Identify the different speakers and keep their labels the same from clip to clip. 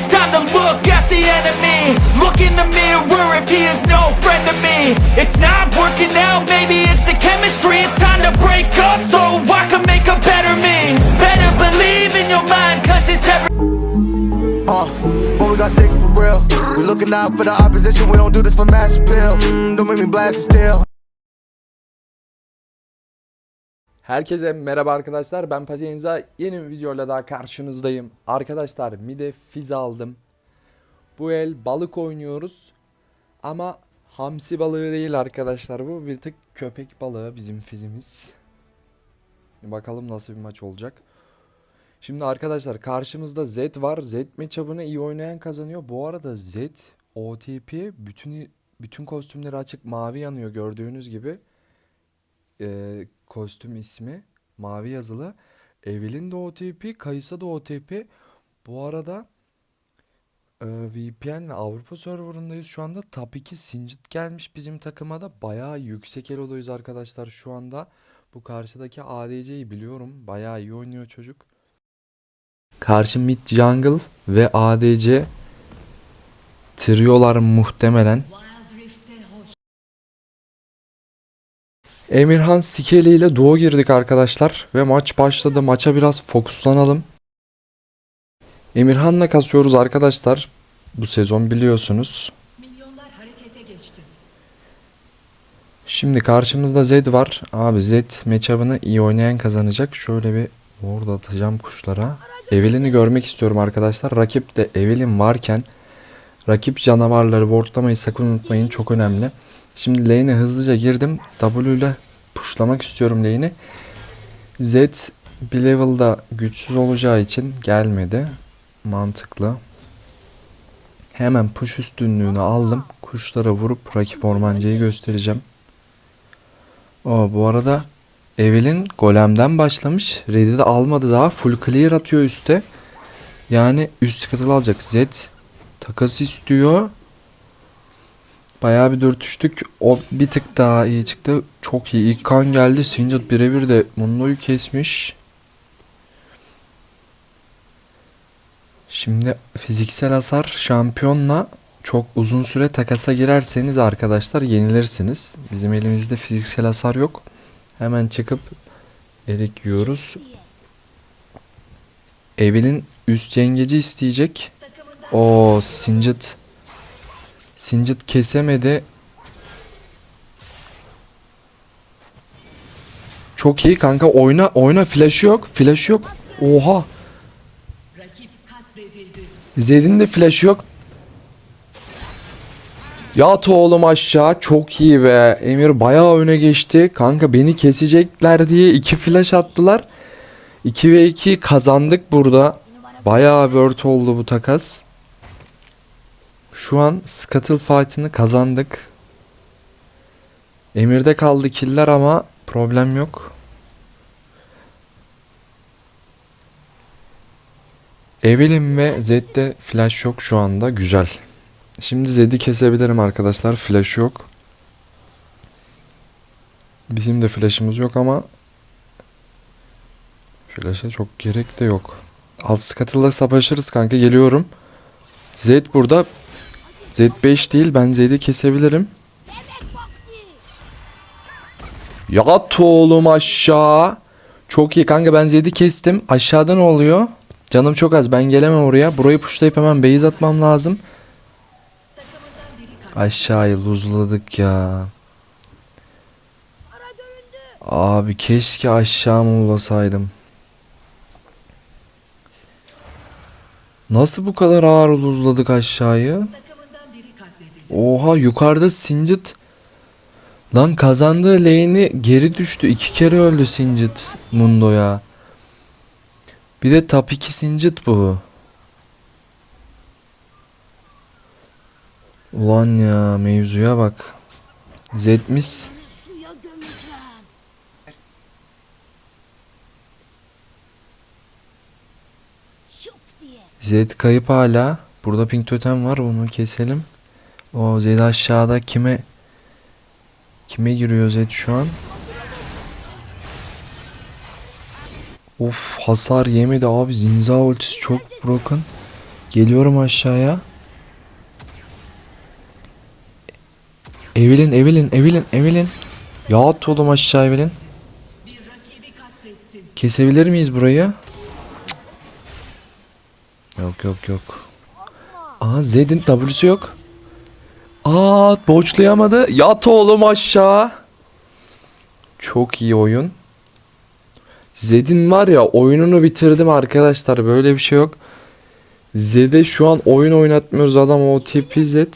Speaker 1: It's time to look at the enemy Look in the mirror if he is no friend to me It's not working out, maybe it's the chemistry It's time to break up so I can make a better me Better believe in your mind cause it's every
Speaker 2: Uh, but we got sticks for real. We looking out for the opposition. We don't do this for mass appeal. Mm, don't make me blast it still.
Speaker 3: Herkese merhaba arkadaşlar. Ben Pazienza yeni bir videoyla daha karşınızdayım. Arkadaşlar mide fiz aldım. Bu el balık oynuyoruz. Ama hamsi balığı değil arkadaşlar bu. Bir tık köpek balığı bizim fizimiz. Bakalım nasıl bir maç olacak. Şimdi arkadaşlar karşımızda Z var. Z matchup'ını iyi oynayan kazanıyor. Bu arada Z OTP bütün bütün kostümleri açık mavi yanıyor gördüğünüz gibi. E, kostüm ismi mavi yazılı. Evelyn de OTP, Kaysa da OTP. Bu arada e, VPN Avrupa serverındayız şu anda. Top 2 Singed gelmiş bizim takıma da. Bayağı yüksek elodayız arkadaşlar şu anda. Bu karşıdaki ADC'yi biliyorum. Bayağı iyi oynuyor çocuk. Karşı mid jungle ve ADC triolar muhtemelen. Emirhan Sikeli ile Doğu girdik arkadaşlar ve maç başladı. Maça biraz fokuslanalım. Emirhan'la kasıyoruz arkadaşlar. Bu sezon biliyorsunuz. Şimdi karşımızda Zed var. Abi Zed matchup'ını iyi oynayan kazanacak. Şöyle bir orada atacağım kuşlara. Evelyn'i görmek istiyorum arkadaşlar. Rakip de Evelyn varken rakip canavarları wardlamayı sakın unutmayın. Çok önemli. Şimdi lane'e hızlıca girdim. W ile pushlamak istiyorum lane'i. Z bir level'da güçsüz olacağı için gelmedi. Mantıklı. Hemen push üstünlüğünü aldım. Kuşlara vurup rakip ormancayı göstereceğim. O bu arada Evelyn golemden başlamış. Red'i de almadı daha. Full clear atıyor üste. Yani üst scuttle alacak. Z takas istiyor. Bayağı bir dürtüştük. O bir tık daha iyi çıktı. Çok iyi. İlk kan geldi. Sinjot birebir de Mundo'yu kesmiş. Şimdi fiziksel hasar şampiyonla çok uzun süre takasa girerseniz arkadaşlar yenilirsiniz. Bizim elimizde fiziksel hasar yok. Hemen çıkıp erik yiyoruz. Evelyn üst yengeci isteyecek. O Sinjot Sincit kesemedi. Çok iyi kanka oyna oyna flash yok flash yok. Oha. Zed'in de flash yok. Yat oğlum aşağı çok iyi be. Emir bayağı öne geçti. Kanka beni kesecekler diye iki flash attılar. 2 ve 2 kazandık burada. Bayağı word oldu bu takas. Şu an Scuttle fight'ını kazandık. Emir'de kaldı killer ama problem yok. Evelyn ve Zed'de flash yok şu anda. Güzel. Şimdi Zed'i kesebilirim arkadaşlar. Flash yok. Bizim de flash'ımız yok ama flash'a çok gerek de yok. Alt Scuttle'la savaşırız kanka. Geliyorum. Zed burada. Z5 değil ben Z'de kesebilirim. Yat oğlum aşağı. Çok iyi kanka ben Z'de kestim. Aşağıda ne oluyor? Canım çok az ben gelemem oraya. Burayı puşlayıp hemen base atmam lazım. Aşağıyı luzladık ya. Abi keşke aşağı mı ulasaydım. Nasıl bu kadar ağır luzladık aşağıyı? Oha yukarıda Sincit. Lan kazandığı lane'i geri düştü. iki kere öldü Sincit Mundo'ya. Bir de top 2 Sincit bu. Ulan ya mevzuya bak. Zetmis. Zed kayıp hala. Burada pink totem var bunu keselim. O Zed aşağıda kime kime giriyor Zed şu an? Of hasar yemedi abi Zinza ultisi çok broken. Geliyorum aşağıya. Evelyn, Evelyn, Evelyn, Evelyn. Ya at oğlum aşağı Evelyn. Kesebilir miyiz burayı? Yok yok yok. Aa Zed'in W'su yok. Aa boçlayamadı. Yat oğlum aşağı. Çok iyi oyun. Zed'in var ya oyununu bitirdim arkadaşlar. Böyle bir şey yok. Zed'e şu an oyun oynatmıyoruz adam o tipi Zed.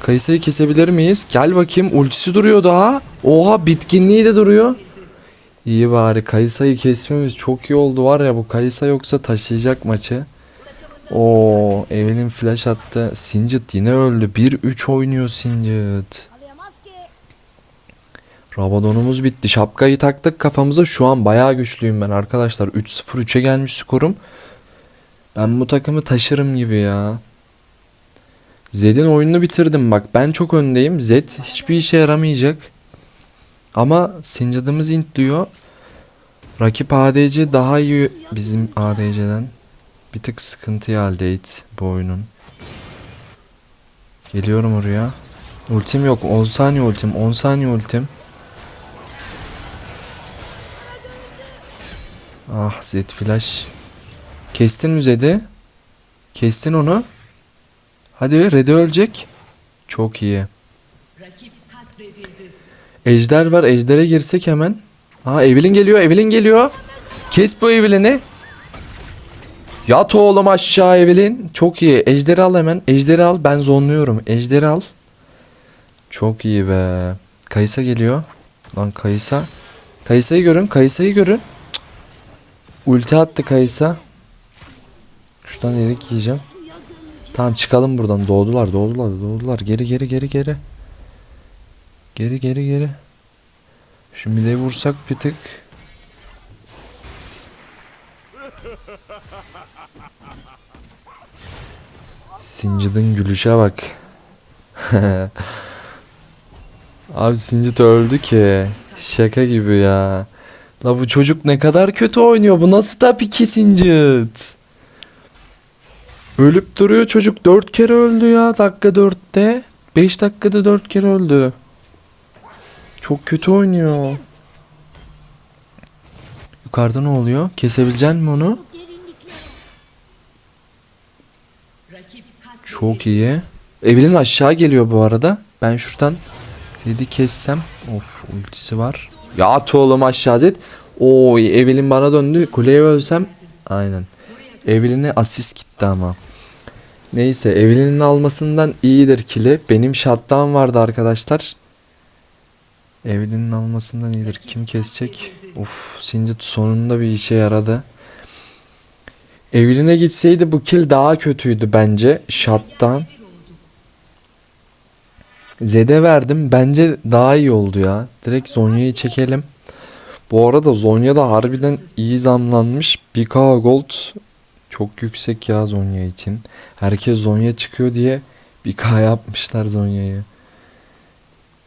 Speaker 3: Kayısayı kesebilir miyiz? Gel bakayım ultisi duruyor daha. Oha bitkinliği de duruyor. İyi bari Kayısayı kesmemiz çok iyi oldu var ya bu Kayısa yoksa taşıyacak maçı. Oo evinin flash attı. Singed yine öldü. 1-3 oynuyor Singed. Rabadonumuz bitti. Şapkayı taktık kafamıza. Şu an bayağı güçlüyüm ben arkadaşlar. 3-0-3'e gelmiş skorum. Ben bu takımı taşırım gibi ya. Zed'in oyununu bitirdim bak. Ben çok öndeyim. Zed hiçbir işe yaramayacak. Ama Sincad'ımız int diyor. Rakip ADC daha iyi bizim ADC'den. Bir tık sıkıntı haldeydi bu oyunun. Geliyorum oraya. Ultim yok. 10 saniye ultim. 10 saniye ultim. Ah Zed flash. Kestin mi Zed'i? Kestin onu. Hadi Red'e ölecek. Çok iyi. Ejder var. Ejder'e girsek hemen. Aa Evelyn geliyor. Evelyn geliyor. Kes bu Evelyn'i. Yat oğlum aşağı Evelyn. Çok iyi. Ejder'i al hemen. Ejder'i al. Ben zonluyorum. Ejder'i al. Çok iyi be. Kaysa geliyor. Lan Kaysa. Kaysa'yı görün. Kaysa'yı görün. Cık. Ulti attı Kaysa. Şuradan erik yiyeceğim. Tamam çıkalım buradan. Doğdular, doğdular, doğdular. Geri, geri, geri, geri. Geri, geri, geri. Şimdi de vursak bir tık. Sincid'in gülüşe bak. Abi Sincid öldü ki. Şaka gibi ya. La bu çocuk ne kadar kötü oynuyor. Bu nasıl tabii ki Sincid? Ölüp duruyor çocuk. Dört kere öldü ya. Dakika dörtte. Beş dakikada dört kere öldü. Çok kötü oynuyor. Yukarıda ne oluyor? Kesebilecek mi onu? Çok iyi. Evelyn aşağı geliyor bu arada. Ben şuradan dedi kessem. Of ultisi var. Ya at oğlum aşağı zet. Oy Evelyn bana döndü. Kuleye ölsem. Aynen. Evelyn'e asist gitti ama. Neyse Evelyn'in almasından iyidir kili. Benim shutdown vardı arkadaşlar. Evelyn'in almasından iyidir. Kim kesecek? Of Singed sonunda bir işe yaradı. Evelyn'e gitseydi bu kill daha kötüydü bence. Shutdown. Zed'e verdim. Bence daha iyi oldu ya. Direkt Zonya'yı çekelim. Bu arada Zonya da harbiden iyi zamlanmış. 1k gold çok yüksek ya Zonya için. Herkes Zonya çıkıyor diye 1k yapmışlar Zonya'yı.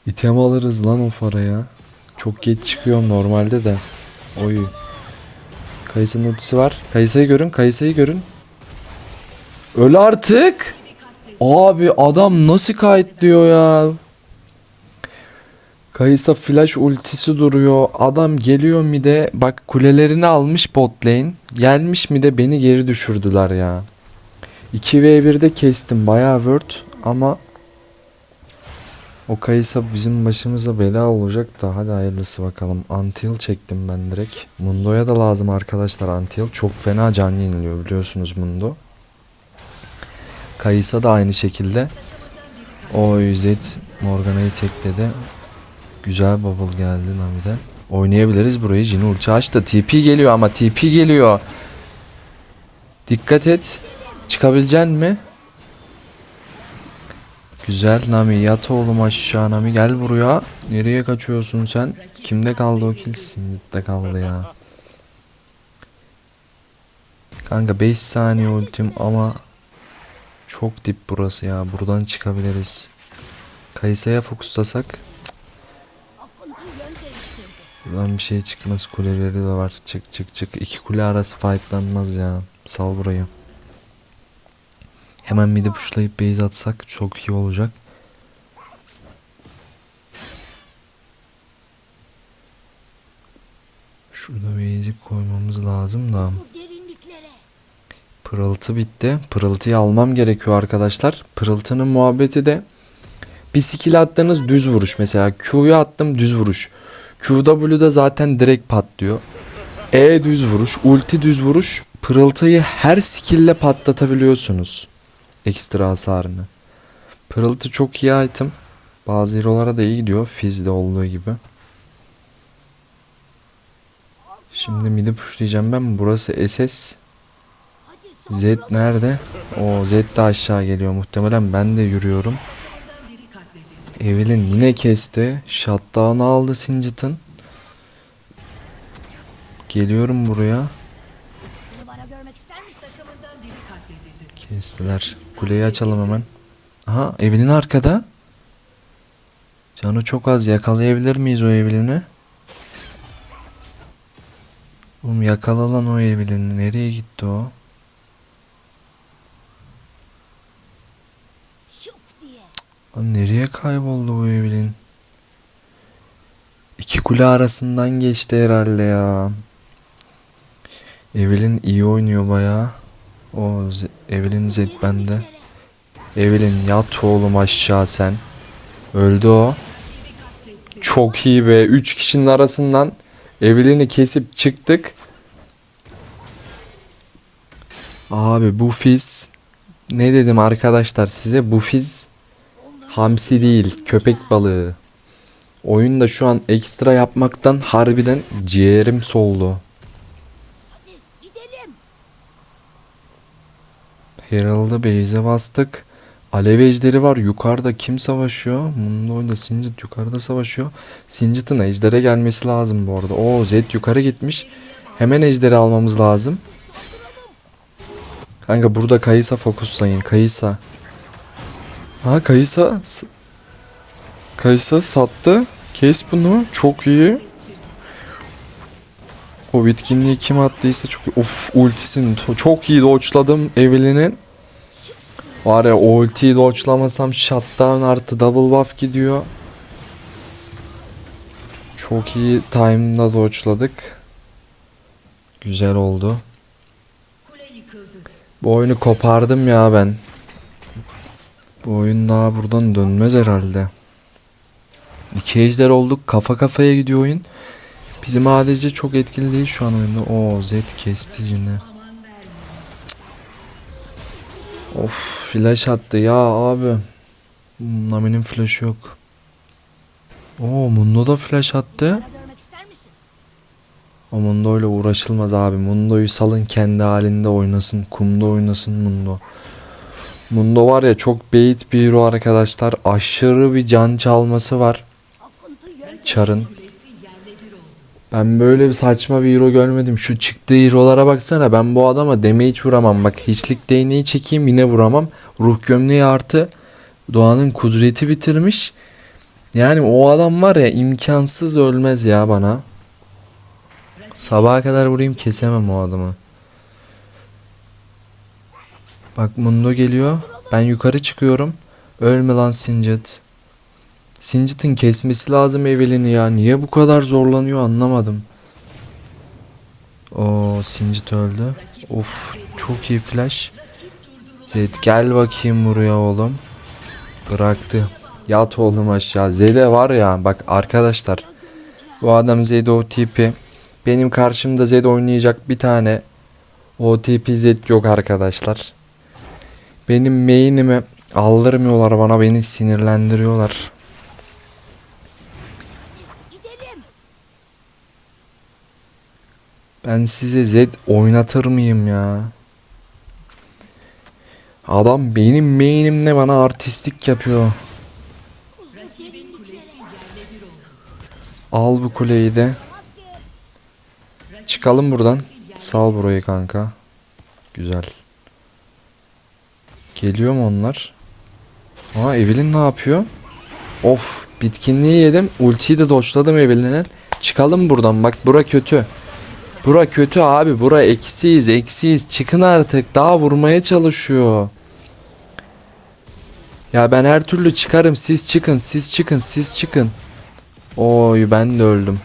Speaker 3: İtem alırız lan o paraya. Çok geç çıkıyorum normalde de. Oy. Kayısı'nın ultisi var. Kayısı'yı görün. Kayısı'yı görün. Öl artık. Abi adam nasıl kayıtlıyor ya? Kayısa flash ultisi duruyor. Adam geliyor mi de bak kulelerini almış bot lane. Gelmiş mi de beni geri düşürdüler ya. 2v1'de kestim bayağı word ama o Kayısa bizim başımıza bela olacak da hadi hayırlısı bakalım. Antil çektim ben direkt. Mundo'ya da lazım arkadaşlar Antil. Çok fena can yeniliyor biliyorsunuz Mundo. Kayısa da aynı şekilde. Oy Zed Morgana'yı tekledi. Güzel bubble geldi Nami'den. Oynayabiliriz burayı. Jin ulti açtı. TP geliyor ama TP geliyor. Dikkat et. Çıkabilecek mi? Güzel Nami yat oğlum aşağı Nami gel buraya. Nereye kaçıyorsun sen? Kimde kaldı o kill? Sindit'te kaldı ya. Kanka 5 saniye ultim ama çok dip burası ya. Buradan çıkabiliriz. Kayısaya fokuslasak Buradan bir şey çıkmaz. Kuleleri de var. Çık çık çık. İki kule arası fightlanmaz ya. Sal burayı. Hemen midi pushlayıp base atsak çok iyi olacak. Şurada base'i koymamız lazım da. Pırıltı bitti. Pırıltıyı almam gerekiyor arkadaşlar. Pırıltının muhabbeti de bir skill attığınız düz vuruş. Mesela Q'yu attım düz vuruş. QW'da zaten direkt patlıyor. E düz vuruş, ulti düz vuruş. Pırıltıyı her skill'le patlatabiliyorsunuz. Ekstra hasarını. Pırıltı çok iyi item. Bazı hero'lara da iyi gidiyor. Fizz'de olduğu gibi. Şimdi midi pushlayacağım ben. Burası SS. Z nerede? O Z de aşağı geliyor muhtemelen. Ben de yürüyorum. Evelyn yine kesti. Shutdown'ı aldı Singit'in. Geliyorum buraya. Kestiler. Kuleyi açalım hemen. Aha Evelyn arkada. Canı çok az. Yakalayabilir miyiz o Evelyn'i? Oğlum yakala lan o Evelyn'i. Nereye gitti o? Lan nereye kayboldu bu Evelyn? İki kule arasından geçti herhalde ya. Evelyn iyi oynuyor bayağı. O Evelyn Z bende. Evelyn yat oğlum aşağı sen. Öldü o. Çok iyi be. Üç kişinin arasından Evelyn'i kesip çıktık. Abi bu fiz ne dedim arkadaşlar size bu fiz hamsi değil köpek balığı. Oyunda şu an ekstra yapmaktan harbiden ciğerim soldu. Herald'a base'e bastık. Alev ejderi var. Yukarıda kim savaşıyor? Mundo'yla Singed yukarıda savaşıyor. Singed'ın ejdere gelmesi lazım bu arada. Oo Zed yukarı gitmiş. Hemen ejderi almamız lazım. Kanka burada Kayısa fokuslayın. Kayısa. Ha Kayısa. Kayısa sattı. Kes bunu. Çok iyi. O bitkinliği kim attıysa çok. Of ultisini çok iyi dodge'ladım Evelyn'in. Var ya o ultiyi dodge'lamasam shutdown artı double buff gidiyor. Çok iyi time'da dodge'ladık. Güzel oldu. Bu oyunu kopardım ya ben. Bu oyun daha buradan dönmez herhalde. İki ejder olduk. Kafa kafaya gidiyor oyun. Bizim ADC çok etkili değil şu an oyunda. Oo Z kesti yine. Of flash attı ya abi. Nami'nin flash'ı yok. Oo Mundo da flash attı. O Mundo ile uğraşılmaz abi. Mundo'yu salın kendi halinde oynasın. Kumda oynasın Mundo. Mundo var ya çok bait bir hero arkadaşlar. Aşırı bir can çalması var. Char'ın. Ben böyle bir saçma bir hero görmedim. Şu çıktığı hero'lara baksana. Ben bu adama damage vuramam. Bak hiçlik değneği çekeyim yine vuramam. Ruh gömleği artı Doğan'ın kudreti bitirmiş. Yani o adam var ya imkansız ölmez ya bana. Sabaha kadar vurayım kesemem o adamı. Bak Mundo geliyor. Ben yukarı çıkıyorum. Ölme lan Singed. Singed'in kesmesi lazım Evelyn'i ya. Niye bu kadar zorlanıyor anlamadım. O Singed öldü. Of çok iyi flash. Zed gel bakayım buraya oğlum. Bıraktı. Yat oğlum aşağı. Zed'e var ya bak arkadaşlar. Bu adam Zed OTP. Benim karşımda Zed oynayacak bir tane OTP Zed yok arkadaşlar. Benim main'imi aldırmıyorlar bana beni sinirlendiriyorlar. Ben size Zed oynatır mıyım ya? Adam benim main'imle bana artistlik yapıyor. Al bu kuleyi de. Çıkalım buradan. Sal burayı kanka. Güzel. Geliyor mu onlar? Aa Evelyn ne yapıyor? Of bitkinliği yedim. Ultiyi de doçladım Evelyn'e. Çıkalım buradan bak bura kötü. Bura kötü abi bura eksiyiz eksiyiz. Çıkın artık daha vurmaya çalışıyor. Ya ben her türlü çıkarım siz çıkın siz çıkın siz çıkın. Oy ben de öldüm.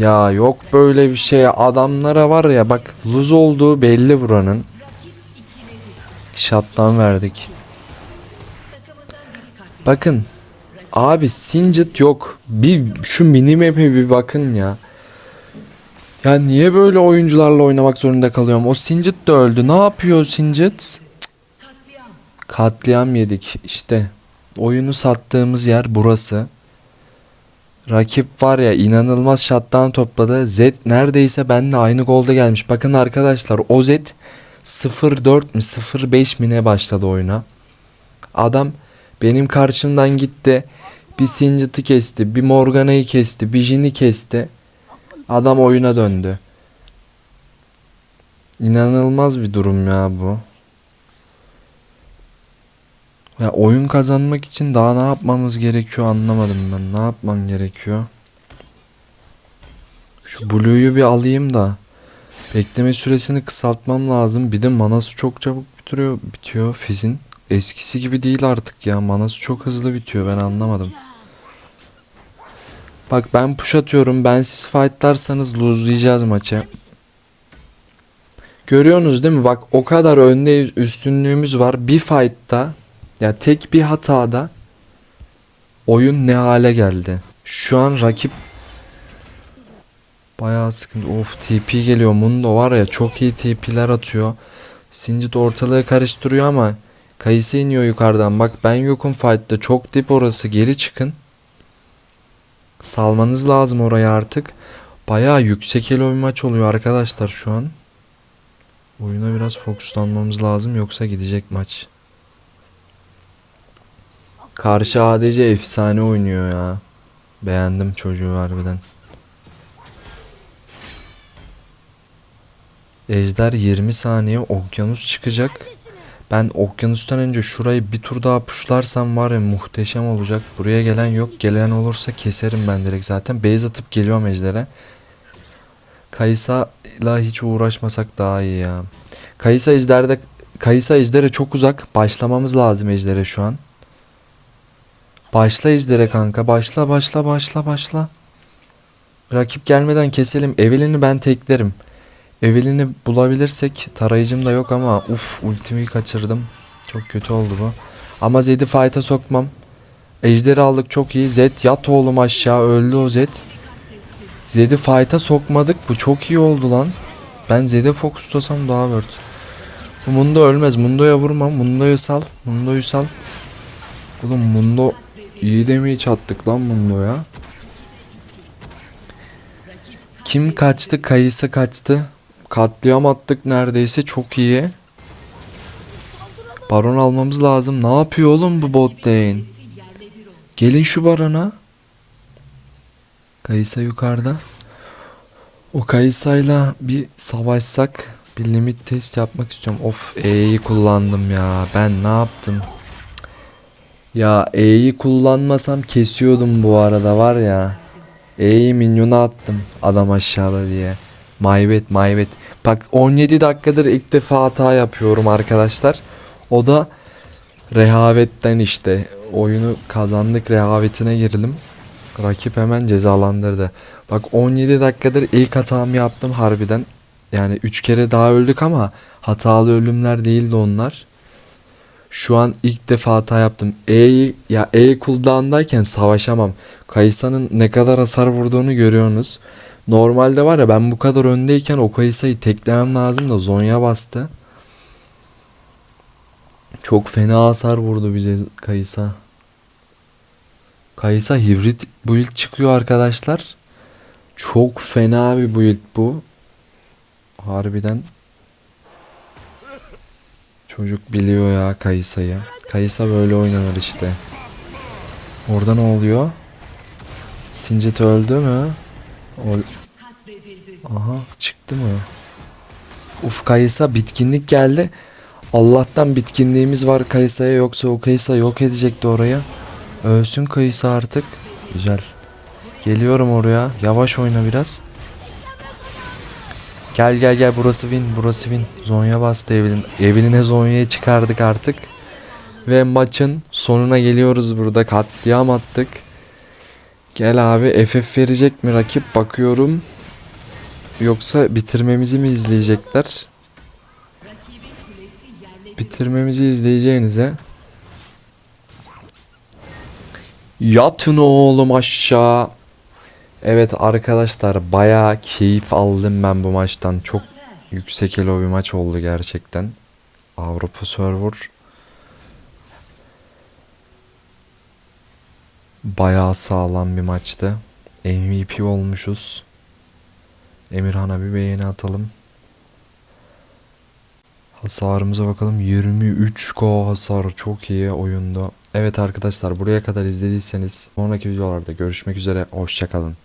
Speaker 3: Ya yok böyle bir şey adamlara var ya bak lose olduğu belli buranın. Shot'tan verdik. Bakın abi Singed yok. Bir şu minimap'e bir bakın ya. Ya niye böyle oyuncularla oynamak zorunda kalıyorum? O Singed de öldü. Ne yapıyor Singed? Katliam yedik işte. Oyunu sattığımız yer burası. Rakip var ya inanılmaz shutdown topladı. Z neredeyse benimle aynı golde gelmiş. Bakın arkadaşlar o Z 0-4 mi 0-5 mi ne başladı oyuna. Adam benim karşımdan gitti. Bir Singed'ı kesti. Bir Morgana'yı kesti. Bir Jin'i kesti. Adam oyuna döndü. İnanılmaz bir durum ya bu. Ya oyun kazanmak için daha ne yapmamız gerekiyor anlamadım ben. Ne yapmam gerekiyor? Şu Blue'yu bir alayım da. Bekleme süresini kısaltmam lazım. Bir de manası çok çabuk bitiriyor, bitiyor Fizz'in. Eskisi gibi değil artık ya. Manası çok hızlı bitiyor. Ben anlamadım. Bak ben push atıyorum. Ben siz fightlarsanız lose'layacağız maçı. Görüyorsunuz değil mi? Bak o kadar önde üstünlüğümüz var. Bir fight'ta ya tek bir hatada oyun ne hale geldi. Şu an rakip bayağı sıkıntı. Of TP geliyor. Mundo var ya çok iyi TP'ler atıyor. Singed ortalığı karıştırıyor ama Kayısı iniyor yukarıdan. Bak ben yokum fight'ta. Çok dip orası. Geri çıkın. Salmanız lazım oraya artık. Bayağı yüksek elo bir maç oluyor arkadaşlar şu an. Oyuna biraz fokuslanmamız lazım yoksa gidecek maç. Karşı ADC efsane oynuyor ya. Beğendim çocuğu harbiden. Ejder 20 saniye okyanus çıkacak. Ben okyanustan önce şurayı bir tur daha puşlarsam var ya muhteşem olacak. Buraya gelen yok. Gelen olursa keserim ben direkt zaten. Base atıp geliyorum ejdere. Kayısa'yla hiç uğraşmasak daha iyi ya. Kayısa ejderde Kayısa ejdere çok uzak. Başlamamız lazım ejdere şu an. Başla ejdere kanka. Başla başla başla başla. Rakip gelmeden keselim. Evelyn'i ben teklerim. Evelyn'i bulabilirsek tarayıcım da yok ama uf ultimi kaçırdım. Çok kötü oldu bu. Ama Zed'i fight'a sokmam. Ejder'i aldık çok iyi. Zed yat oğlum aşağı öldü o Zed. Zed'i fight'a sokmadık. Bu çok iyi oldu lan. Ben Zed'e fokuslasam daha word. Bu Mundo ölmez. Mundo'ya vurma. Mundo'yu sal. Mundo'yu sal. Oğlum Mundo iyi damage attık lan Mundo'ya. Kim kaçtı? Kayısı kaçtı. Katliam attık neredeyse çok iyi. Baron almamız lazım. Ne yapıyor oğlum bu bot lane? Gelin şu barona. Kayısa yukarıda. O Kayısa'yla bir savaşsak bir limit test yapmak istiyorum. Of E'yi kullandım ya. Ben ne yaptım? Ya E'yi kullanmasam kesiyordum bu arada var ya. E'yi minyona attım adam aşağıda diye. Maybet maybet. Bak 17 dakikadır ilk defa hata yapıyorum arkadaşlar. O da rehavetten işte. Oyunu kazandık rehavetine girdim. Rakip hemen cezalandırdı. Bak 17 dakikadır ilk hatamı yaptım harbiden. Yani 3 kere daha öldük ama hatalı ölümler değildi onlar. Şu an ilk defa hata yaptım. E'yi ya E cooldown'dayken savaşamam. Kayısa'nın ne kadar hasar vurduğunu görüyorsunuz. Normalde var ya ben bu kadar öndeyken o Kayısa'yı teklemem lazım da Zonya bastı. Çok fena hasar vurdu bize Kayısa. Kayısa hibrit build çıkıyor arkadaşlar. Çok fena bir build bu. Harbiden Çocuk biliyor ya Kayısa'yı. Kayısa böyle oynanır işte. Orada ne oluyor? Sincet öldü mü? O... Aha çık Çıktı mı? Uf Kayısa bitkinlik geldi. Allah'tan bitkinliğimiz var Kayısa'ya yoksa o Kayısa yok edecekti oraya. Ölsün Kayısa artık. Güzel. Geliyorum oraya. Yavaş oyna biraz. Gel gel gel burası win burası win. Zonya bastı Evelyn. Evelyn'e Zonya'yı çıkardık artık. Ve maçın sonuna geliyoruz burada. Katliam attık. Gel abi FF verecek mi rakip bakıyorum. Yoksa bitirmemizi mi izleyecekler? Bitirmemizi izleyeceğinize. Yatın oğlum aşağı. Evet arkadaşlar bayağı keyif aldım ben bu maçtan. Çok yüksek elo bir maç oldu gerçekten. Avrupa Server bayağı sağlam bir maçtı. MVP olmuşuz. Emirhan'a bir beğeni atalım. Hasarımıza bakalım. 23k hasar çok iyi oyunda. Evet arkadaşlar buraya kadar izlediyseniz sonraki videolarda görüşmek üzere. Hoşçakalın.